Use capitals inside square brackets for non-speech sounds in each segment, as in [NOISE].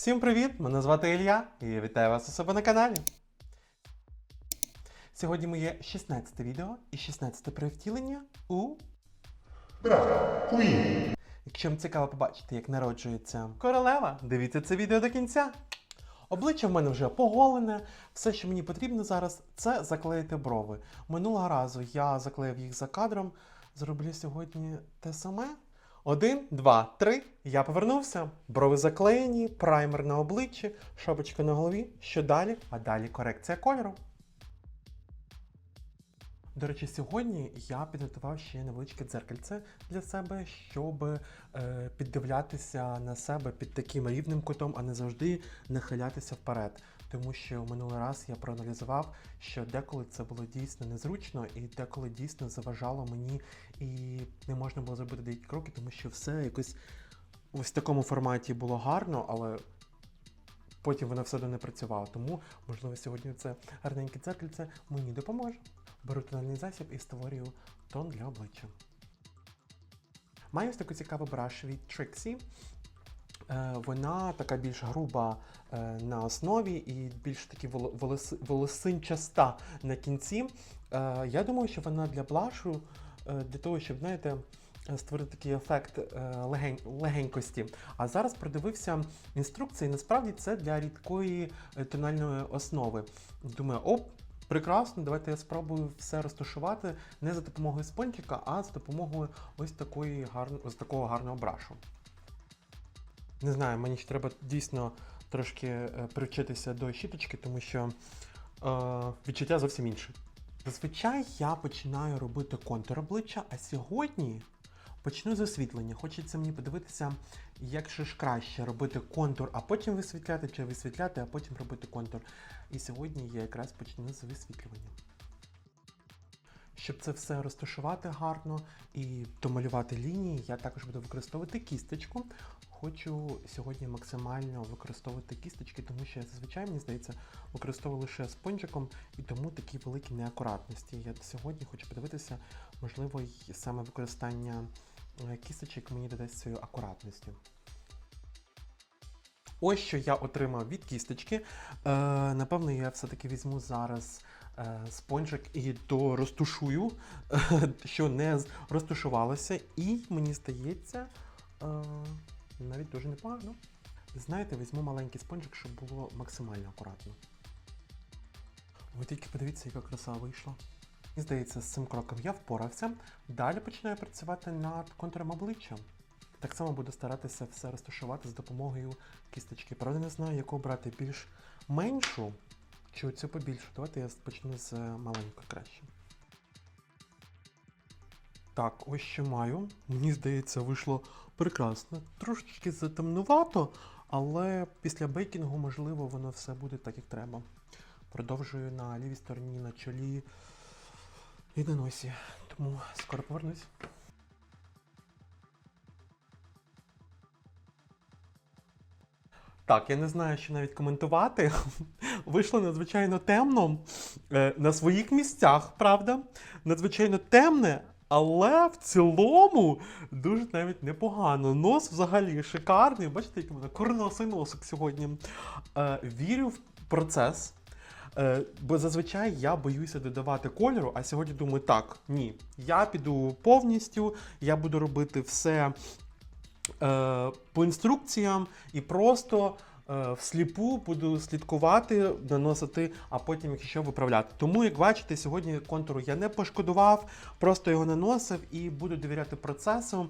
Всім привіт! Мене звати Ілля і я вітаю вас у себе на каналі. Сьогодні моє 16 відео і 16 перевтілення у. Якщо вам цікаво побачити, як народжується королева, дивіться це відео до кінця. Обличчя в мене вже поголене. Все, що мені потрібно зараз, це заклеїти брови. Минулого разу я заклеїв їх за кадром. Зроблю сьогодні те саме. Один, два, три. Я повернувся. Брови заклеєні, праймер на обличчі, шапочка на голові. Що далі? А далі корекція кольору. До речі, сьогодні я підготував ще невеличке дзеркальце для себе, щоб е, піддивлятися на себе під таким рівним кутом, а не завжди нахилятися вперед. Тому що минулий раз я проаналізував, що деколи це було дійсно незручно, і деколи дійсно заважало мені, і не можна було зробити деякі кроки, тому що все якось ось в такому форматі було гарно, але потім воно все одно не працювало. Тому, можливо, сьогодні це гарненьке дзеркальце мені допоможе. Беру тональний засіб і створюю тон для обличчя. Маю ось таку цікаву браш від Trixie. Е, Вона така більш груба е, на основі і більш таки воло- волоси- волосинчаста на кінці. Е, Я думаю, що вона для блашу, для того, щоб, знаєте, створити такий ефект легень- легенькості. А зараз продивився інструкції. Насправді це для рідкої тональної основи. Думаю, оп, прекрасно, давайте я спробую все розташувати не за допомогою спончика, а за допомогою ось такої гарно, ось такого гарного брашу. Не знаю, мені ще треба дійсно трошки е, привчитися до щіточки, тому що е, відчуття зовсім інше. Зазвичай я починаю робити контур обличчя, а сьогодні почну з освітлення. Хочеться мені подивитися, як же ж краще робити контур, а потім висвітляти, чи висвітляти, а потім робити контур. І сьогодні я якраз почну з висвітлювання. Щоб це все розташувати гарно і домалювати лінії, я також буду використовувати кісточку. Хочу сьогодні максимально використовувати кісточки, тому що я зазвичай, мені здається, використовую лише спонжиком, і тому такі великі неакуратності. Я сьогодні хочу подивитися, можливо, саме використання е, кісточок мені додасть свою акуратності. Ось що я отримав від кісточки. Е, напевно, я все-таки візьму зараз е, спонжик і дорозтушую, е, що не розтушувалося, і мені здається, е, навіть дуже непогано. Знаєте, візьму маленький спонжик, щоб було максимально акуратно. Ви тільки подивіться, яка краса вийшла. Мені здається, з цим кроком я впорався. Далі починаю працювати над контуром обличчя. Так само буду старатися все розташувати з допомогою кісточки. Правда, не знаю, яку брати більш меншу чи цю побільшу. Давайте я почну з е, маленької краще. Так, ось що маю. Мені здається, вийшло прекрасно. Трошечки затемнувато, але після бейкінгу, можливо, воно все буде так, як треба. Продовжую на лівій стороні, на чолі і на носі. Тому скоро повернусь. Так, я не знаю, що навіть коментувати. [LAUGHS] Вийшло надзвичайно темно е, на своїх місцях, правда? Надзвичайно темне, але в цілому дуже навіть непогано. Нос взагалі шикарний. Бачите, який в мене корносий носик сьогодні. Е, вірю в процес. Е, бо зазвичай я боюся додавати кольору, а сьогодні думаю, так, ні, я піду повністю, я буду робити все по інструкціям і просто е, всліпу буду слідкувати, наносити, а потім, якщо виправляти. Тому, як бачите, сьогодні контуру я не пошкодував, просто його наносив і буду довіряти процесу,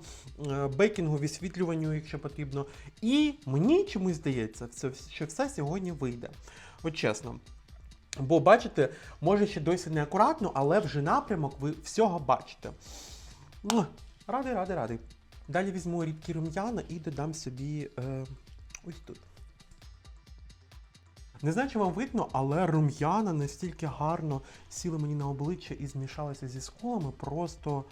е, бейкінгу, висвітлюванню, якщо потрібно. І мені чомусь здається, що все сьогодні вийде. От чесно. Бо бачите, може ще досі не акуратно, але вже напрямок ви всього бачите. Радий, радий, радий. Далі візьму рідкі рум'яна і додам собі е, ось тут. Не знаю, чи вам видно, але рум'яна настільки гарно сіли мені на обличчя і змішалися зі сколами. Просто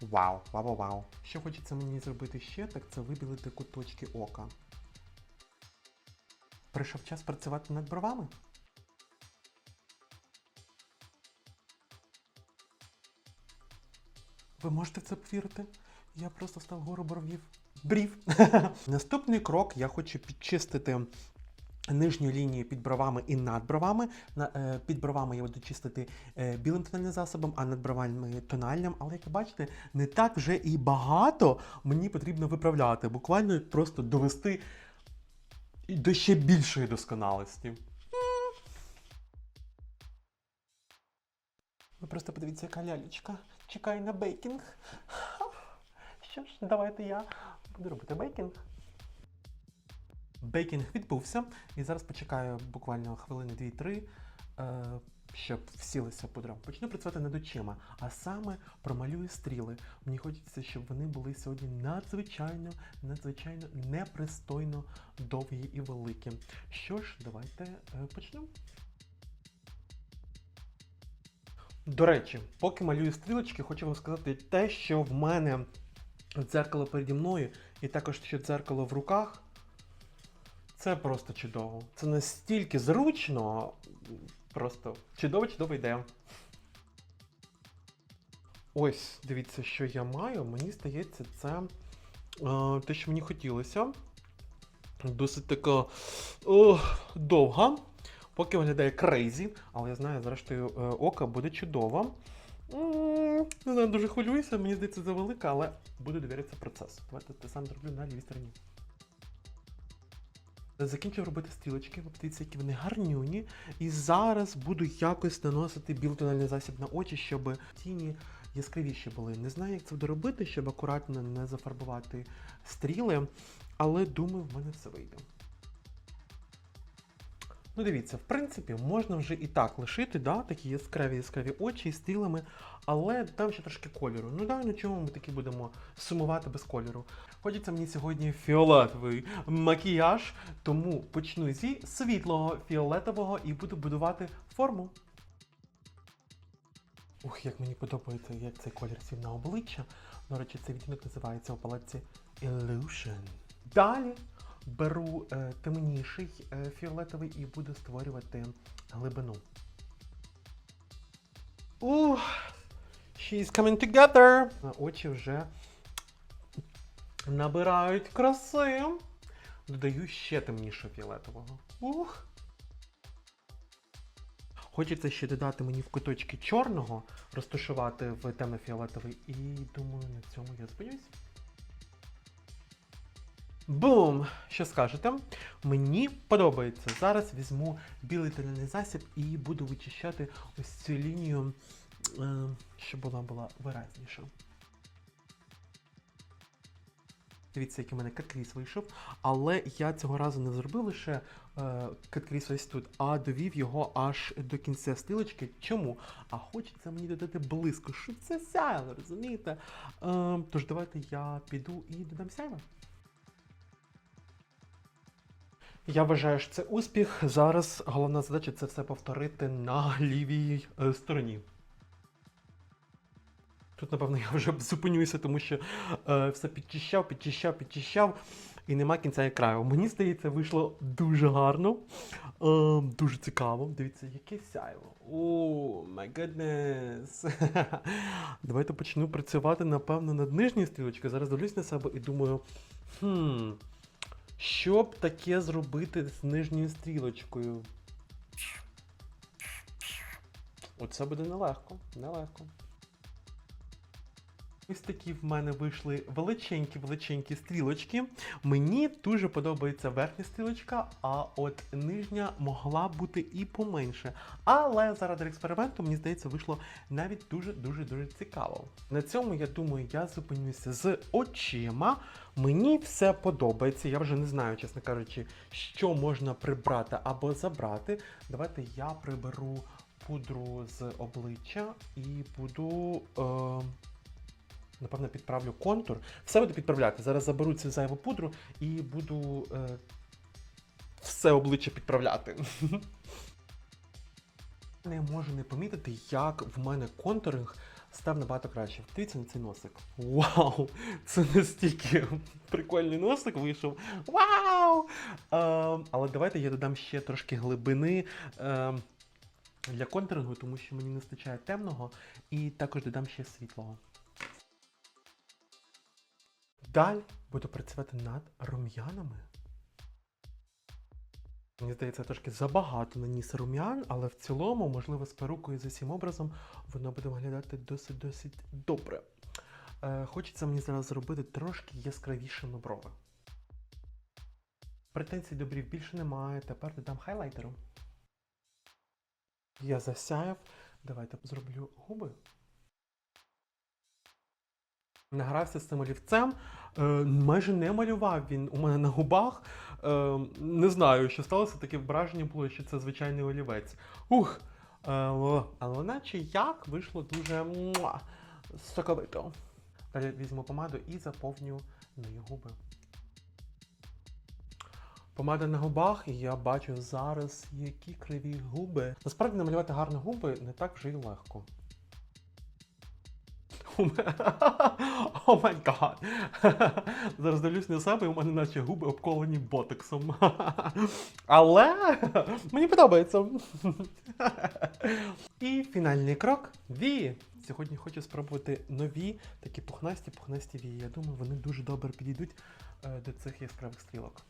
вау, вау, вау, вау. Що хочеться мені зробити ще, так це вибілити куточки ока. Прийшов час працювати над бровами. Ви можете в це повірити? Я просто став гору бровів брів. [LAUGHS] Наступний крок я хочу підчистити. Нижню лінію під бровами і над бровами. Е, під бровами я буду чистити е, білим тональним засобом, а над бровами тональним. Але як ви бачите, не так вже і багато мені потрібно виправляти. Буквально просто довести до ще більшої досконалості. Ви просто подивіться, яка лялечка. Чекає на бейкінг. Що ж, давайте я буду робити бейкінг. Бейкінг відбувся, і зараз почекаю буквально хвилини 2-3, е, щоб всілися пудра. Почну працювати над очима, а саме промалюю стріли. Мені хочеться, щоб вони були сьогодні надзвичайно, надзвичайно непристойно довгі і великі. Що ж, давайте е, почнемо. До речі, поки малюю стрілочки, хочу вам сказати те, що в мене дзеркало переді мною, і також ще дзеркало в руках. Це просто чудово. Це настільки зручно. Просто чудово-чудова ідея. Ось, дивіться, що я маю. Мені здається, це е, те, що мені хотілося. Досить така о, довга. Поки виглядає крейзі, але я знаю, зрештою, е, ока буде чудово. Не знаю, дуже хвилююся, мені здається, завелика, але буду довіритися процесу. Давайте те саме зроблю на лівій стороні. Закінчив робити стрілочки, ви подивіться, які вони гарнюні. І зараз буду якось наносити білтональний засіб на очі, щоб тіні яскравіші були. Не знаю, як це буду робити, щоб акуратно не зафарбувати стріли, але думаю, в мене все вийде. Ну, дивіться, в принципі, можна вже і так лишити, да, такі яскраві яскраві очі із стрілами, але там ще трошки кольору. Ну да, на чому ми таки будемо сумувати без кольору. Хочеться мені сьогодні фіолетовий макіяж, тому почну зі світлого фіолетового і буду будувати форму. Ух, як мені подобається, як цей колір сів на обличчя. До речі, цей відтінок називається у палаці Illusion. Далі беру е, темніший е, фіолетовий і буду створювати глибину. Ух, she's coming together. Очі вже набирають краси. Додаю ще темнішого фіолетового. Ух. Хочеться ще додати мені в куточки чорного, розташувати в темно-фіолетовий, і думаю, на цьому я зупинюсь. Бум! Що скажете? Мені подобається. Зараз візьму білий тональний засіб і буду вичищати ось цю лінію, е, щоб вона була виразніша. Дивіться, який в мене каткріс вийшов. Але я цього разу не зробив лише е, каткріс ось тут, а довів його аж до кінця стрілочки. Чому? А хочеться мені додати близько, щоб це сяйло, розумієте? Е, тож давайте я піду і додам сяйва. Я вважаю, що це успіх. Зараз головна задача це все повторити на лівій е, стороні. Тут, напевно, я вже зупинюся, тому що е, все підчищав, підчищав, підчищав, і нема кінця і краю. Мені здається, вийшло дуже гарно, е, дуже цікаво. Дивіться, яке сяйво. О, май гуднес. [LAUGHS] Давайте почну працювати, напевно, над нижньою стрілочкою. Зараз дивлюсь на себе і думаю, хм, що б таке зробити з нижньою стрілочкою? Оце буде нелегко, нелегко. Ось такі в мене вийшли величенькі-величенькі стрілочки. Мені дуже подобається верхня стрілочка, а от нижня могла бути і поменше. Але заради експерименту, мені здається, вийшло навіть дуже-дуже-дуже цікаво. На цьому, я думаю, я зупинюся з очима. Мені все подобається. Я вже не знаю, чесно кажучи, що можна прибрати або забрати. Давайте я приберу пудру з обличчя і буду. Е Напевно, підправлю контур. Все буду підправляти. Зараз заберу цю зайву пудру і буду е, все обличчя підправляти. [LAUGHS] Не можу не помітити, як в мене контуринг став набагато краще. Дивіться на цей носик. Вау! Це настільки прикольний носик вийшов. Вау! Е, але давайте я додам ще трошки глибини. Е, для контурингу, тому що мені не вистачає темного, і також додам ще світлого. Далі буду працювати над рум'янами. Мені здається, трошки забагато наніс рум'ян, але в цілому, можливо, з перукою за цим образом воно буде виглядати досить-досить добре. Е, хочеться мені зараз зробити трошки яскравішими брови. Претензій до брів більше немає. Тепер додам хайлайтеру. Я засяяв. Давайте зроблю губи. Награвся з цим олівцем. Е, майже не малював він у мене на губах. Е, не знаю, що сталося, таке враження було, що це звичайний олівець. Ух! Е, але наче як вийшло дуже муа, соковито. Далі візьму помаду і заповню нею губи. Помада на губах, і я бачу зараз, які криві губи. Насправді намалювати гарні губи не так вже й легко. [LAUGHS] О май гад. [LAUGHS] Зараз дивлюсь на себе, і у мене наче губи обколені ботоксом. [LAUGHS] Але мені подобається. І фінальний крок вії. Сьогодні хочу спробувати нові такі пухнасті-пухнасті вії. Я думаю, вони дуже добре підійдуть е, до цих яскравих стрілок.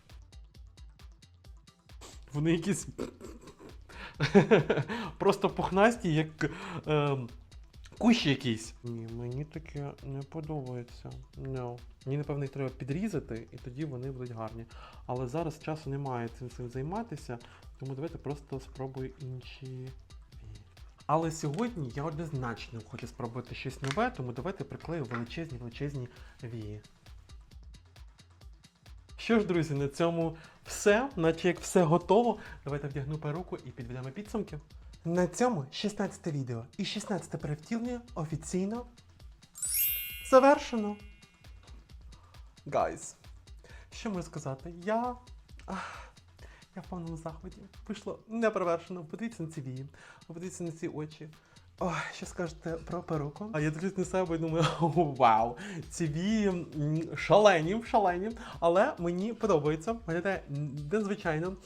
Вони якісь просто пухнасті, як е, кущ якийсь. Ні, мені таке не подобається. No. Мені, напевно, їх треба підрізати, і тоді вони будуть гарні. Але зараз часу немає цим цим займатися, тому давайте просто спробую інші. Але сьогодні я однозначно хочу спробувати щось нове, тому давайте приклею величезні величезні вії. Що ж, друзі, на цьому все, наче як все готово. Давайте вдягну перуку і підведемо підсумки. На цьому 16 відео і 16 перевтілення офіційно завершено. Guys, що можу сказати? Я. ах, Я в повному захваті. Вийшло неперевершено. Подивіться на ці вії, подивіться на ці очі. Ой, що скажете про перуку? А я дивлюсь на себе і думаю, [LAUGHS] вау, ці шалені, шалені, але мені подобається. Виглядає незвичайно.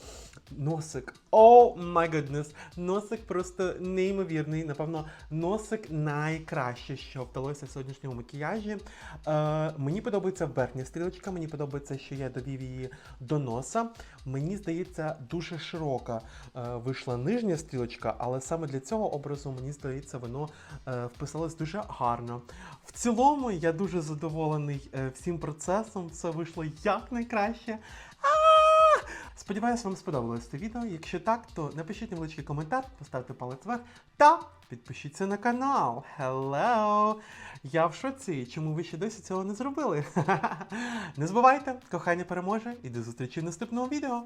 Носик. О май гуднес. Носик просто неймовірний. Напевно, носик найкраще, що вдалося в сьогоднішньому макіяжі. Е, мені подобається верхня стрілочка, мені подобається, що я довів її до носа. Мені здається, дуже широка е, вийшла нижня стрілочка, але саме для цього образу, мені здається, воно е, вписалось дуже гарно. В цілому я дуже задоволений е, всім процесом. Все вийшло як найкраще. Сподіваюсь, вам сподобалось це відео. Якщо так, то напишіть невеличкий коментар, поставте палець вверх та підпишіться на канал. Hello! Я в шоці. Чому ви ще досі цього не зробили? [LAUGHS] Не забувайте, кохання переможе і до зустрічі в наступному відео.